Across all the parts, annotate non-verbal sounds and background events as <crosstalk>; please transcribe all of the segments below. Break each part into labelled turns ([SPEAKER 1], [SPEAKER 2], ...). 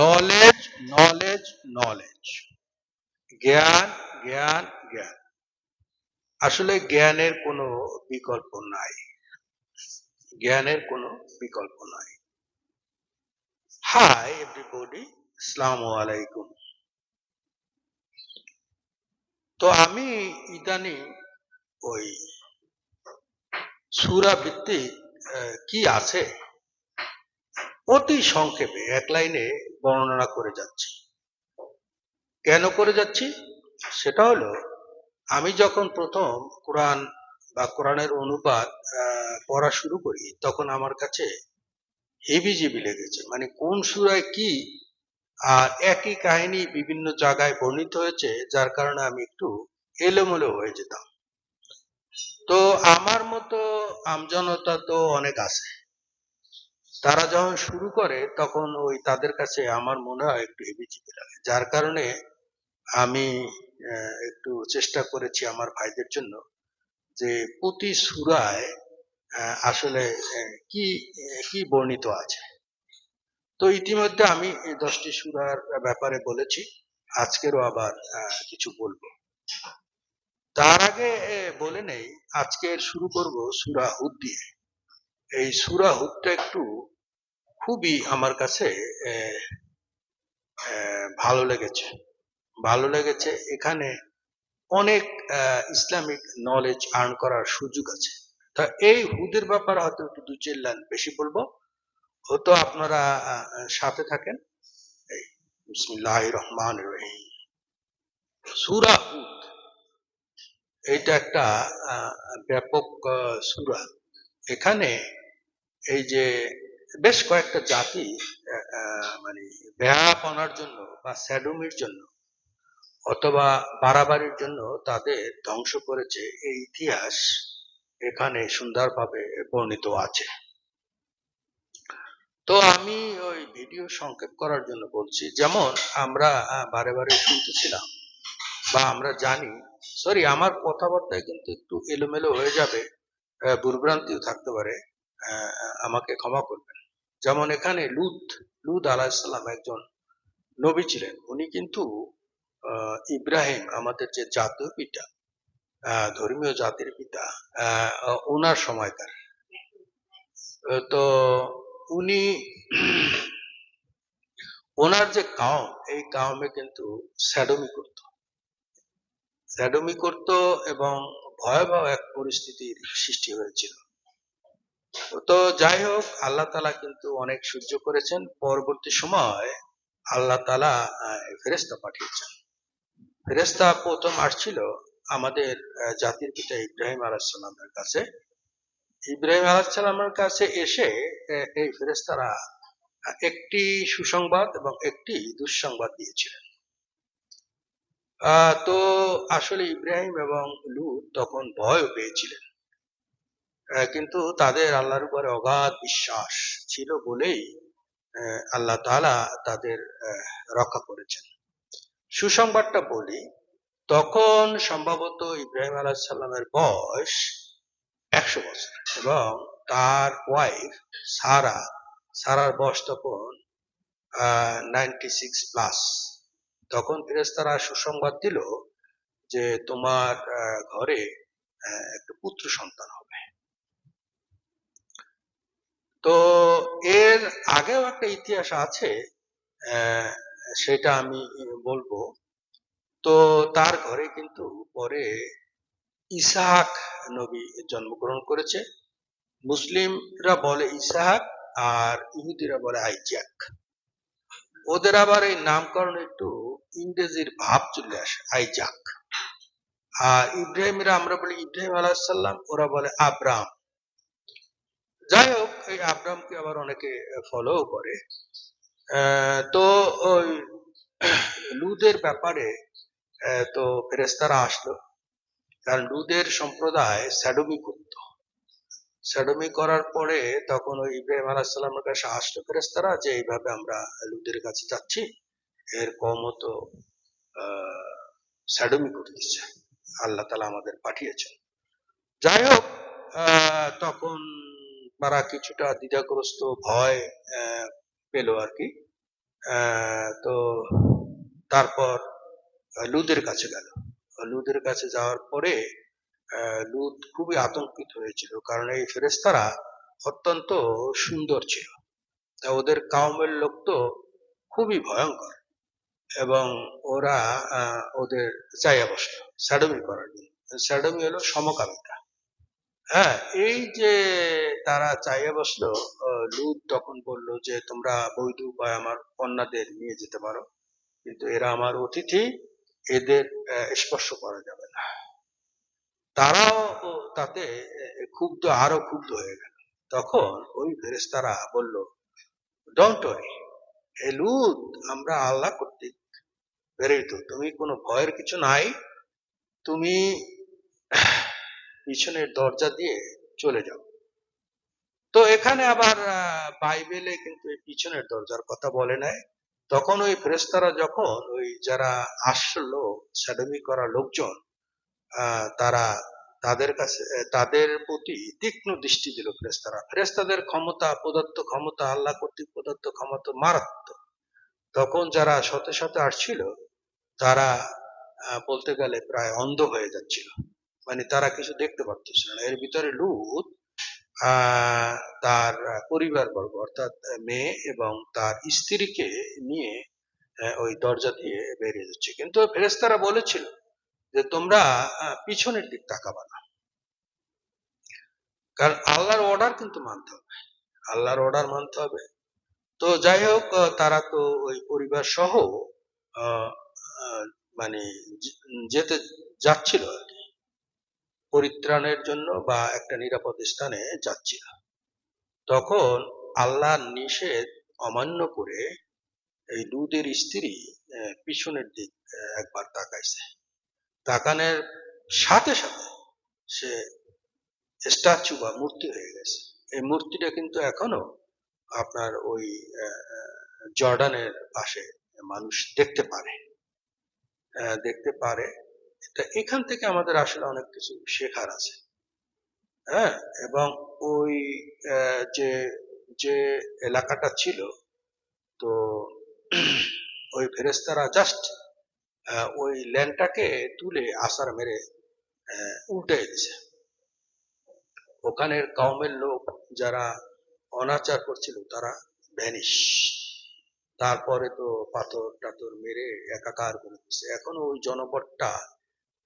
[SPEAKER 1] Knowledge knowledge knowledge জ্ঞান জ্ঞান জ্ঞান আসলে জ্ঞানের কোনো বিকল্প নাই। জ্ঞানের কোনো বিকল্প নাই। হাই এভরিবডি আসসালামু আলাইকুম তো আমি ইদানিং ওই সুরা ভিত্তিক কি আছে? অতি সংক্ষেপে, এক লাইনে বর্ণনা করে যাচ্ছি। কেন করে যাচ্ছি? সেটা হলো, আমি যখন প্রথম কোরআন বা কোরআনের অনুবাদ পড়া শুরু করি, তখন আমার কাছে হেবিজিবি লেগেছে। মানে কোন সুরায় কি আর একই কাহিনী বিভিন্ন জায়গায় বর্ণিত হয়েছে, যার কারণে আমি একটু এলোমেলো হয়ে যেতাম। তো আমার মতো আমজনতা তো অনেক আছে। তারা যখন শুরু করে, তখন ওই তাদের কাছে আমার মনে হয় একটু হেবিজিবি লাগে। যার কারণে আমি একটু চেষ্টা করেছি আমার ভাইদের জন্য যে প্রতি সুরায় আসলে কি কি বর্ণিত আছে। তো ইতিমধ্যে আমি দশটি সুরার ব্যাপারে বলেছি, আজকেরও আবার কিছু বলব। তার আগে বলে নেই, আজকের শুরু করব সুরা হুদ দিয়ে। এই সুরা হুদটা একটু খুবই আমার কাছে ভালো লেগেছে। ভালো লেগেছে এখানে অনেক ইসলামিক নলেজ আর্ন করার সুযোগ আছে। তা এই হুদের ব্যাপারে হয়তো একটু দু চার লাইন বেশি বলব। হয়তো আপনারা সাথে থাকেন। বিসমিল্লাহ রহমান রহিম। সুরা হুদ, এইটা একটা ব্যাপক সুরা। এখানে এই যে বেশ কয়েকটা জাতি মানে ব্যাপনার জন্য বা স্যাডুমির জন্য অথবা বাড়াবাড়ির জন্য তাদের ধ্বংস করেছে এই ইতিহাস এখানে সুন্দরভাবে বর্ণিত আছে। তো আমি ওই ভিডিও সংক্ষেপ করার জন্য বলছি, যেমন আমরা বারে বারে শুনতেছিলাম বা আমরা জানি, সরি, আমার কথাবার্তায় কিন্তু একটু এলোমেলো হয়ে যাবে ভুলভ্রান্তিও থাকতে পারে। আমাকে ক্ষমা করবেন। যেমন এখানে লুত লুত আলাহিসাল্লাম একজন নবী ছিলেন। উনি কিন্তু ইব্রাহিম আমাদের যে জাতীয় পিতা ধর্মীয় জাতির পিতা ওনার সময়কার তো উনি ওনার যে কাউম, এই কাউমে কিন্তু স্যাডমি করত। স্যাডমি করত এবং ভয়াবহ এক পরিস্থিতির সৃষ্টি হয়েছিল। তো যাই হোক আল্লাহ তালা কিন্তু অনেক সহ্য করেছেন। পরবর্তী সময় আল্লাহ তালা ফেরেস্তা পাঠিয়েছেন। ফেরেস্তা প্রথম আসছিল আমাদের জাতির পিতা ইব্রাহিম আলাহিসাল্লামের কাছে। ইব্রাহিম আলাহিসাল্লামের কাছে এসে এই ফেরেস্তারা একটি সুসংবাদ এবং একটি দুঃসংবাদ দিয়েছিলেন। তো আসলে ইব্রাহিম এবং লুত তখন ভয় পেয়েছিলেন। কিন্তু তাদের আল্লাহর উপরে অগাধ বিশ্বাস ছিল বলেই আল্লাহ তাআলা তাদের রক্ষা করেছেন। সুসংবাদটা বলি, তখন সম্ভবত ইব্রাহিম আলাহিসাল্লামের বয়স একশো বছর এবং তার ওয়াইফ সারা, সারার বয়স তখন নাইনটি সিক্স প্লাস তখন ফেরেস্তারা সুসংবাদ দিল যে তোমার ঘরে একটা পুত্র সন্তান হবে। তো এর আগেও একটা ইতিহাস আছে সেটা আমি বলব। তো তার ঘরে কিন্তু পরে ইসাহাক নবী জন্মগ্রহণ করেছে। মুসলিমরা বলে ইসাহাক আর ইহুদিরা বলে আইজাক। ওদের আবার এই নামকরণ একটু ইংরেজির ভাব চলে আসে, আইজাক। আর ইব্রাহিমরা আমরা বলি ইব্রাহিম আলাহিসাল্লাম ওরা বলে আব্রাম যাই হোক এই আব্রামকে আবার অনেকে ফলো করে। তো ওই লুদের ব্যাপারে তো ফেরেস্তারা আসলো। কারণ লুদের সম্প্রদায় স্যাডমি করত স্যাডমি করার পরে তখন ওই ইব্রাহিম আলাহিসাল্লামের কাছে আসলো ফেরেস্তারা যে, এইভাবে আমরা লুদের কাছে যাচ্ছি। এর কম তো স্যাডমি করতেছে আল্লাহ তালা আমাদের পাঠিয়েছেন। যাই হোক তখন তারা কিছুটা দ্বিধাগ্রস্ত ভয় পেল আর কি। তো তারপর লুদের কাছে গেল। লুদের কাছে যাওয়ার পরে লুত খুবই আতঙ্কিত হয়েছিল, কারণ এই ফেরেস্তারা অত্যন্ত সুন্দর ছিল। ওদের কাউমের লোক তো খুবই ভয়ঙ্কর, এবং ওরা ওদের চাইয়া বসল স্যাডমি করার জন্য। স্যাডমি হলো সমকামিতা। হ্যাঁ এই যে তারা চাইয়া বসল লুত তখন বলল যে, তোমরা বৈধ উপায় আমার কন্যাদের নিয়ে যেতে পারো, কিন্তু এরা আমার অতিথি, এদের স্পর্শ করা যাবে না। তারাও তাতে ক্ষুব্ধ, আরও ক্ষুব্ধ হয়ে গেল। তখন ওই ফেরেস্তারা বলল ডোন্ট ওয়ারি হে লুত আমরা আল্লাহ কর্তৃক প্রেরিত। তুমি কোনো ভয়ের কিছু নাই। তুমি পিছনের দরজা দিয়ে চলে যাও। তো এখানে আবার বাইবেলে কিন্তু এই পিছনের দরজার কথা বলে নাই। তখন ওই ফেরেস্তারা যখন ওই যারা আসলো স্যাডমি করা লোকজন তারা তাদের কাছে, তাদের প্রতি তীক্ষ্ণ দৃষ্টি দিল ফেরেস্তারা ফেরেস্তাদের ক্ষমতা, প্রদত্ত ক্ষমতা, আল্লাহ কর্তৃক প্রদত্ত ক্ষমতা মারাত্মক। তখন যারা শতে শতে আসছিল, তারা বলতে গেলে প্রায় অন্ধ হয়ে যাচ্ছিল। মানে তারা কিছু দেখতে পারতেছিল না। এর ভিতরে লুত তার পরিবার বর্গ অর্থাৎ মেয়ে এবং তার স্ত্রীকে নিয়ে ওই দরজা দিয়ে বেরিয়ে যাচ্ছে। কিন্তু ফেরেস্তারা বলেছিল যে, তোমরা পিছনের দিক তাকাবা না। কারণ আল্লাহর অর্ডার কিন্তু মানতে হবে। আল্লাহর অর্ডার মানতে হবে। তো যাই হোক তারা তো ওই পরিবার সহ মানে যেতে যাচ্ছিল আর কি। পরিত্রাণের জন্য বা একটা নিরাপদ স্থানে যাচ্ছিল তখন আল্লাহর নিষেধ অমান্য করে এই লুদের স্ত্রী পিছনের দিক একবার তাকাইছে। তাকানোর সাথে সাথে সে স্ট্যাচু বা মূর্তি হয়ে গেছে। এই মূর্তিটা কিন্তু এখনও আপনার ওই জর্ডানের পাশে মানুষ দেখতে পারে। দেখতে পারে তা এখান থেকে আমাদের আসলে অনেক কিছু শেখার আছে। হ্যাঁ? এবং ওই যে যে এলাকাটা ছিল, তো <clears throat> ওই ফেরেস্তারা জাস্ট ওই ল্যান্ডটাকে তুলে আসার মেরে উল্টে দিছে ওখানের কাউমের লোক যারা অনাচার করছিল, তারা ভ্যানিশ। তারপরে তো পাথর টাথর মেরে একাকার করে দিচ্ছে এখনও ওই জনপদটা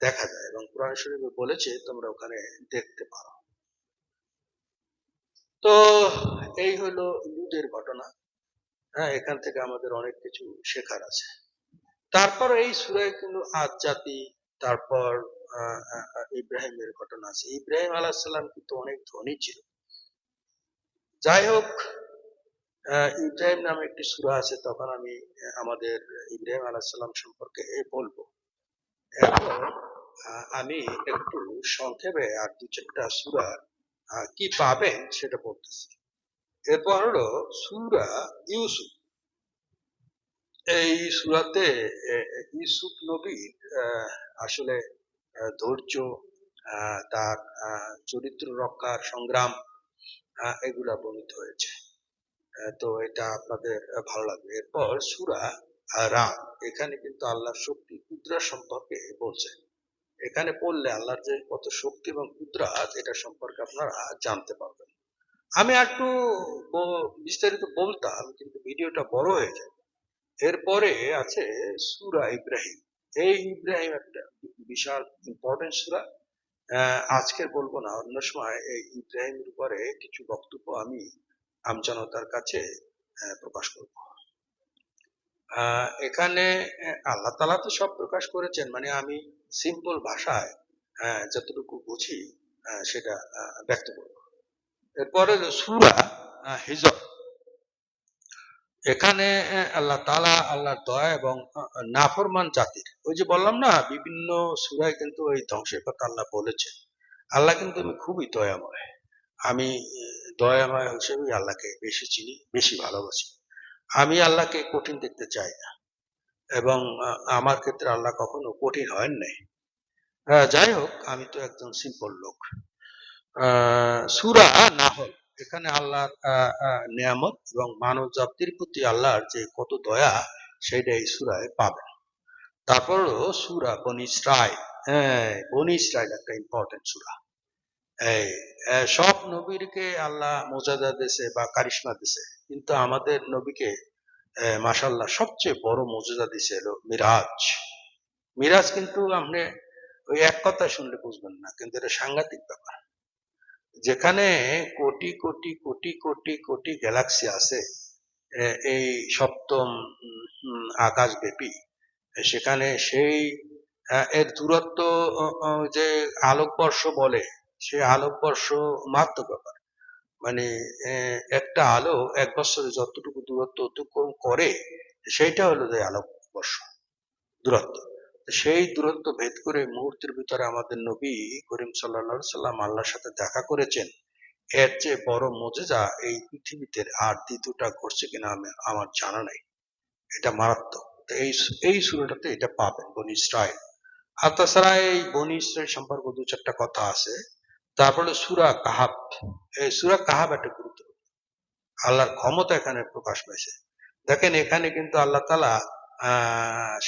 [SPEAKER 1] দেখা যায় এবং কোরআন শরীফে বলেছে, তোমরা ওখানে দেখতে পারো। তো এই হলো লুদের ঘটনা। হ্যাঁ এখান থেকে আমাদের অনেক কিছু শেখার আছে। তারপর এই সুরায় কিন্তু আজ জাতি, তারপর ইব্রাহিমের ঘটনা আছে। ইব্রাহিম আলাহিসাল্লাম কিন্তু অনেক ধনী ছিল। যাই হোক ইব্রাহিম নামে একটি সুরা আছে, তখন আমি আমাদের ইব্রাহিম আলাহিসাল্লাম সম্পর্কে বলব। এখন আমি একটু সংক্ষেপে আর দু চারটা সুরা কি পাবেন সেটা বলতেছি। এরপর হলো সুরা ইউসুফ। এই সুরাতে ইউসুফ নবীর আসলে ধৈর্য তার চরিত্র রক্ষার সংগ্রাম এগুলা বর্ণিত হয়েছে। তো এটা আপনাদের ভালো লাগবে। এরপর সুরা রাম এখানে কিন্তু আল্লাহর শক্তি কুদরা সম্পর্কে বলছে। এখানে পড়লে আল্লাহর যে কত শক্তি এবং কুদরাত এটা সম্পর্কে আপনারা জানতে পারবেন। আমি একটু বিস্তারিত বলতাম, কিন্তু ভিডিওটা বড় হয়ে যায়। এরপরে আছে সুরা ইব্রাহিম। এই ইব্রাহিম একটা বিশাল ইম্পর্টেন্ট সুরা। আজকের বলব না, অন্য সময় এই ইব্রাহিমের উপরে কিছু বক্তব্য আমি আমজনতার কাছে প্রকাশ করব। এখানে আল্লাহ তালা তো সব প্রকাশ করেছেন। মানে আমি সিম্পল ভাষায় যতটুকু বুঝি সেটা ব্যক্ত করব। এরপরে সুরা হিজর, এখানে আল্লাহ তালা আল্লাহর দয়া এবং নাফরমান জাতির, ওই যে বললাম না, বিভিন্ন সুরায় কিন্তু ওই ধ্বংসের কথা আল্লাহ বলেছে আল্লাহ কিন্তু আমি খুবই দয়াময়। আমি দয়াময় হিসেবেই আল্লাহকে বেশি চিনি, বেশি ভালোবাসি। আমি আল্লাহকে কঠিন দেখতে চাই না। এবং আমার ক্ষেত্রে আল্লাহ কখনো কঠিন হয় নাই। যাই হোক, আমি তো একজন সিম্পল লোক। সুরা নাহল, এখানে আল্লাহর নিয়ামত এবং মানব জাতির প্রতি আল্লাহর যে কত দয়া সেটা এই সুরায় পাবেন। তারপরও সুরা বনি রায় হ্যাঁ বনি রায় একটা ইম্পর্টেন্ট সুরা। এই সব নবীরকে আল্লাহ মোজাদা দিয়েছে বা কারিশমা দিছে কিন্তু আমাদের নবীকে আহ, মাশাল্লাহ সবচেয়ে বড় মর্যাদা দিছে হলো মিরাজ। মিরাজ কিন্তু আপনি ওই এক কথা শুনলে বুঝবেন না কিন্তু এটা সাংঘাতিক ব্যাপার। যেখানে কোটি কোটি কোটি কোটি কোটি গ্যালাক্সি আছে এই সপ্তম আকাশ ব্যাপী সেখানে সেই এর দূরত্ব যে আলোকবর্ষ বলে সে আলোকবর্ষ মাত্র ব্যাপার। মানে একটা আলো এক বছরে যতটুকু দূরত্ব অতিক্রম করে, সেইটা হলো যে আলোকবর্ষ, দূরত্ব। সেই দূরত্ব ভেদ করে মুহূর্তের ভিতরে আমাদের নবী করিম সাল্লা সাল্লাম আল্লাহর সাথে দেখা করেছেন, এর চেয়ে বড় মজেজা এই পৃথিবীতে আর দ্বিতীয়টা ঘটছে কিনা আমি- আমার জানা নাই। এটা মারাত্মক। এই এই সুরাটাতে এটা পাবেন বনি ইসরায়েল। আর তাছাড়া এই বনি ইসরায়েল সম্পর্কে দু চারটা কথা আছে। তারপরে সুরা কাহাব এই সুরা কাহাব একটা গুরুত্বপূর্ণ। আল্লাহর ক্ষমতা এখানে প্রকাশ পাইছে। দেখেন এখানে কিন্তু আল্লাহ তালা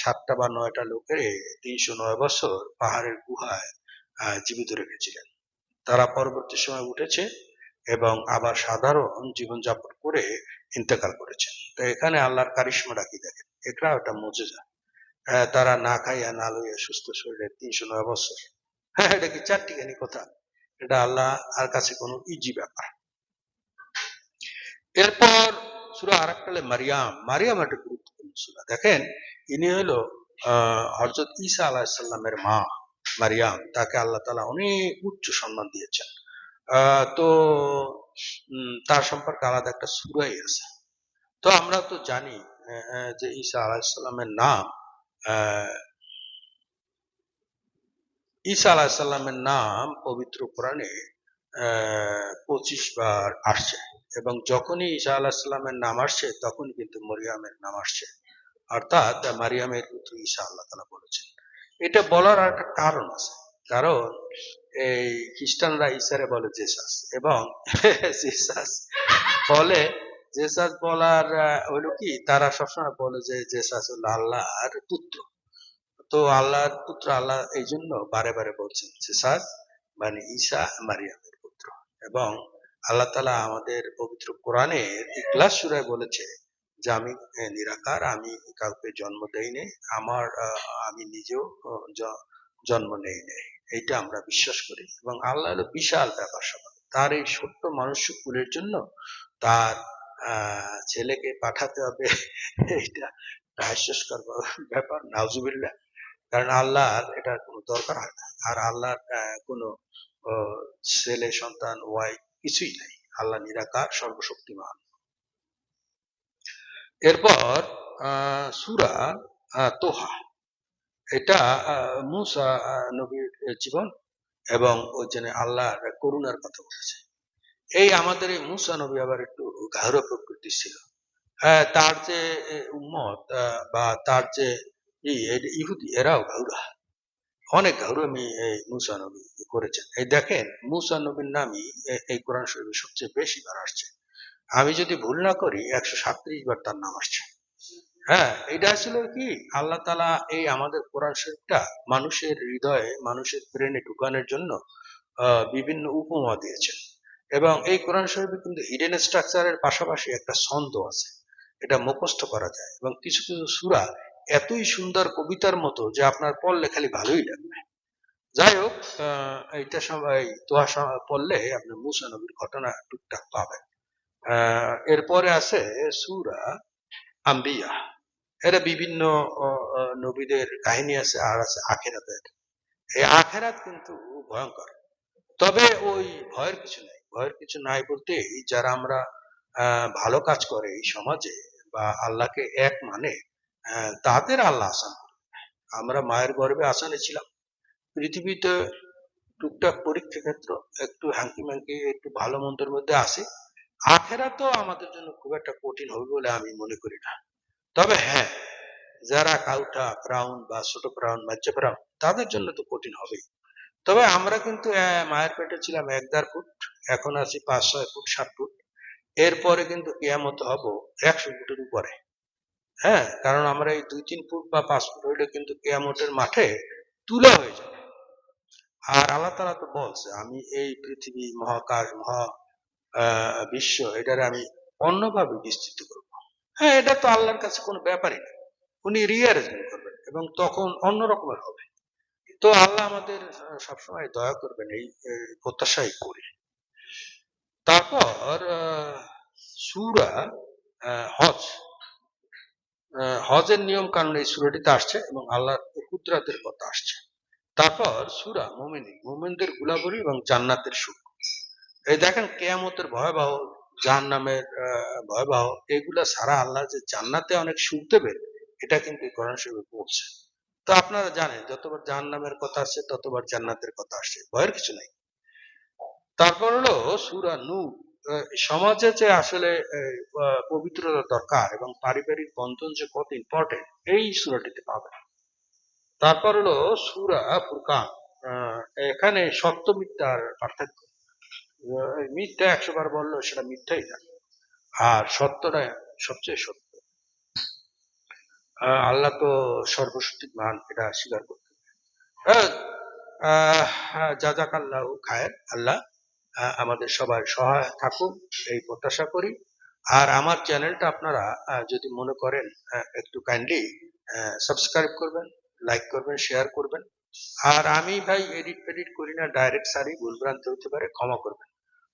[SPEAKER 1] সাতটা বা নয়টা লোকের তিনশো নয় বছর পাহাড়ের গুহায় জীবিত রেখেছিলেন। তারা পরবর্তী সময় উঠেছে এবং আবার সাধারণ জীবনযাপন করে ইন্তেকাল করেছেন তো এখানে আল্লাহর কারিশ্মাটা কি দেখেন? এটা একটা মজেজা। তারা না খাইয়া না লইয়া সুস্থ শরীরে তিনশো নয় বছর। হ্যাঁ এটা কি চারটিখানি কথা? এটা আল্লাহ আর কাছে কোনো ইজি ব্যাপার। এরপর সুরা আর একটা মারিয়াম মারিয়াম একটা গুরুত্বপূর্ণ সুরা। দেখেন, ইনি হলো আহ হজরত ঈসা আলাহিসাল্লামের মা, মারিয়াম। তাকে আল্লাহ তালা অনেক উচ্চ সম্মান দিয়েছেন। তো তার সম্পর্কে আলাদা একটা সুরাই আছে। তো আমরা তো জানি যে ঈসা আলাহিসাল্লামের নাম ঈসা আলাহিসাল্লামের নাম পবিত্র কোরআনে পঁচিশ বার আসছে। এবং যখনই ঈসা আলাহিসাল্লামের নাম আসছে তখন কিন্তু মরিয়ামের নাম আসছে। অর্থাৎ মারিয়ামের পুত্র ঈসা আল্লাহ তালা বলেছেন। এটা বলার একটা কারণ আছে। কারণ এই খ্রিস্টানরা ঈসারে বলে জেসাস এবং <laughs> জেসাস বলে জেসাস বলার আহ, হলো কি? তারা সবসময় বলে যে জেসাস হলো আল্লাহর পুত্র। তো আল্লাহর পুত্র আল্লাহ এই জন্য বারে বারে বলছেন জেসাস মানে ঈসা মারিয়ামের পুত্র। এবং আল্লাহ তালা আমাদের পবিত্র কোরআনের ইখলাস সুরায় বলেছে যে, আমি নিরাকার, আমি কাউকে জন্ম দেই নেই, আমার আমি নিজেও জন্ম নেই নেই। এইটা আমরা বিশ্বাস করি এবং আল্লাহ বিশাল ব্যাপার স্যাপার। তার এই ছোট্ট মানুষ কুলের জন্য তার ছেলেকে পাঠাতে হবে। <laughs> এইটা হাস্যস্কর ব্যাপার। নাউজুবিল্লাহ। কারণ আল্লাহর এটা কোনো দরকার হয় না। আর আল্লাহর কোনো ছেলে, সন্তান ওয়াই কিছুই নাই। আল্লাহ নিরাকার, সর্বশক্তিমান। এরপর সুরা তোহা। এটা মুসা নবীর জীবন এবং ওই জন্য আল্লাহর করুণার কথা বলেছে। এই আমাদের এই মুসা নবী আবার একটু গাঢ় প্রকৃতি ছিল। হ্যাঁ তার যে উম্মত বা তার যে ই, এ- ইহুদি এরাও গাউরা অনেক গাউরামি এই মুসা নবী করেছেন এই দেখেন মুসা নবীর নামই এই কোরআন শরীফে সবচেয়ে বেশি বার আসছে আমি যদি ভুল না করি একশো সাতত্রিশ বার তার নাম আসছে হ্যাঁ এটা ছিল কি আল্লাহ তালা এই আমাদের কোরআন শরীফটা মানুষের হৃদয়ে মানুষের ব্রেনে ঢুকানোর জন্য বিভিন্ন উপমা দিয়েছেন এবং এই কোরআন শরীফে কিন্তু হিডেন স্ট্রাকচারের পাশাপাশি একটা ছন্দ আছে এটা মুখস্থ করা যায় এবং কিছু কিছু সুরা এতই সুন্দর কবিতার মতো যে আপনার পড়লে খালি ভালোই লাগবে। যাই হোক এইটা সবাই স- পড়লে আপনি মুসা নবীর ঘটনা টুকটাক পাবেন। এরপরে আছে সুরা আম্বিয়া। এরা বিভিন্ন নবীদের কাহিনী আছে, আর আছে আখেরাতের। এই আখেরাত কিন্তু ভয়ঙ্কর। তবে ওই ভয়ের কিছু নাই। ভয়ের কিছু নাই বলতে যারা আমরা ভালো কাজ করে এই সমাজে বা আল্লাহকে এক মানে আহ, তাদের আল্লাহ আসান আমরা মায়ের গর্ভে আসানে ছিলাম। পৃথিবীতে টুকটাক পরীক্ষা ক্ষেত্র একটু হাঙ্কি মাঙ্কি একটু ভালো মন্দের মধ্যে আসে। আখেরা তো আমাদের জন্য খুব একটা কঠিন হবে বলে আমি মনে করি না। তবে হ্যাঁ যারা কাউটা ব্রাউন বা ছোট ব্রাউন মাঝে ব্রাউন তাদের জন্য তো কঠিন হবেই। তবে আমরা কিন্তু আহ, মায়ের পেটে ছিলাম এক দেড় ফুট এখন আছি পাঁচ ছয় ফুট সাত ফুট। এরপরে কিন্তু কেয়ামত হব একশো ফুটের উপরে। হ্যাঁ কারণ আমরা এই দুই তিন ফুট বা পাঁচ ফুট হইলে কিন্তু কেয়ামতের মাঠে তুলা হয়ে যাবে। আর আল্লাহ তালা তো বলছে, আমি এই পৃথিবী মহাকাশ, মহা বিশ্ব, এটারে আমি অন্যভাবে বিস্তৃত করব। হ্যাঁ এটা তো আল্লাহর কাছে কোনো ব্যাপারই না। উনি রিঅ্যারেঞ্জমেন্ট করবেন এবং তখন অন্য রকমের হবে। তো আল্লাহ আমাদের সবসময় দয়া করবেন এই প্রত্যাশাই করি। তারপর সুরা হজ। হজের নিয়ম কানুন এই সুরাটিতে আসছে এবং আল্লাহর কুদরাতের কথা আসছে। তারপর সুরা মোমিনী মোমিনদের গুলাবরি এবং জান্নাতের সুখ। এই দেখেন কেয়ামতের ভয়াবহ জাহান্নামের আহ, ভয়াবহ এগুলা সারা আল্লাহ যে জান্নাতে অনেক সুখ দেবে এটা কিন্তু কোরআন শরীফে পড়ছে তো আপনারা জানেন যতবার জাহান্নামের কথা আসছে ততবার জান্নাতের কথা আসছে ভয়ের কিছু নাই। তারপর হলো সুরা নূর। সমাজে যে আসলে পবিত্রতা দরকার এবং পারিবারিক বন্ধন যে কত ইম্পর্টেন্ট এই সুরাটিতে পাবেন তারপর হলো সুরা ফুরকান। এখানে সত্য মিথ্যার পার্থক্য। মিথ্যা একশো বার বলল সেটা মিথ্যাই থাকে আর সত্যটা সবচেয়ে সত্য। আল্লাহ তো সর্বশক্তিমান এটা স্বীকার করতে আহ, জাজাক আল্লাহ খায়ের আল্লাহ আমাদের সবার সহায় থাকুক, এই প্রত্যাশা করি। আর আমার চ্যানেলটা আপনারা যদি মনে করেন একটু কাইন্ডলি সাবস্ক্রাইব করবেন লাইক করবেন শেয়ার করবেন। আর আমি ভাই এডিট ফেডিট করি না ডাইরেক্ট সারি ভুলভ্রান্ত হতে পারে, ক্ষমা করবেন।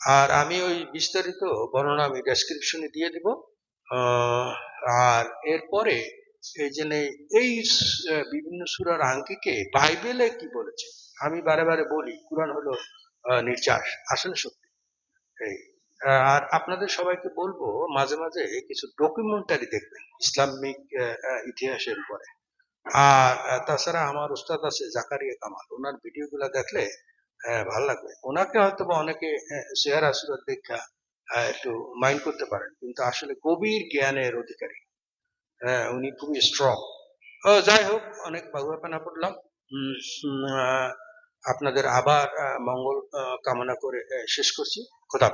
[SPEAKER 1] আর আমি ওই বিস্তারিত বর্ণনা আমি ডেসক্রিপশনে দিয়ে দিব। আর এরপরে এই যে এই বিভিন্ন সুরার আঙ্কিকে বাইবেলে কি বলেছে? আমি বারে বারে বলি, কোরআন হলো নির্যাস। আসলে সত্যি। আর আপনাদের সবাইকে বলব, মাঝে মাঝে কিছু ডকুমেন্টারি দেখবেন, ইসলামিক ইতিহাসের উপরে। আর তাছাড়া আমার উস্তাদ আছে জাকারিয়া কামাল, ওনার ভিডিও গুলা দেখলে ভালো লাগবে। ওনাকে হয়তো বা অনেকে শেয়ার আসুরাত দেখা একটু মাইন্ড করতে পারেন, কিন্তু আসলে গভীর জ্ঞানের অধিকারী। হ্যাঁ উনি খুবই স্ট্রং যাই হোক, অনেক বাগুয়াপানা পড়লাম। আপনাদের আবার মঙ্গল কামনা করে শেষ করছি খোদা।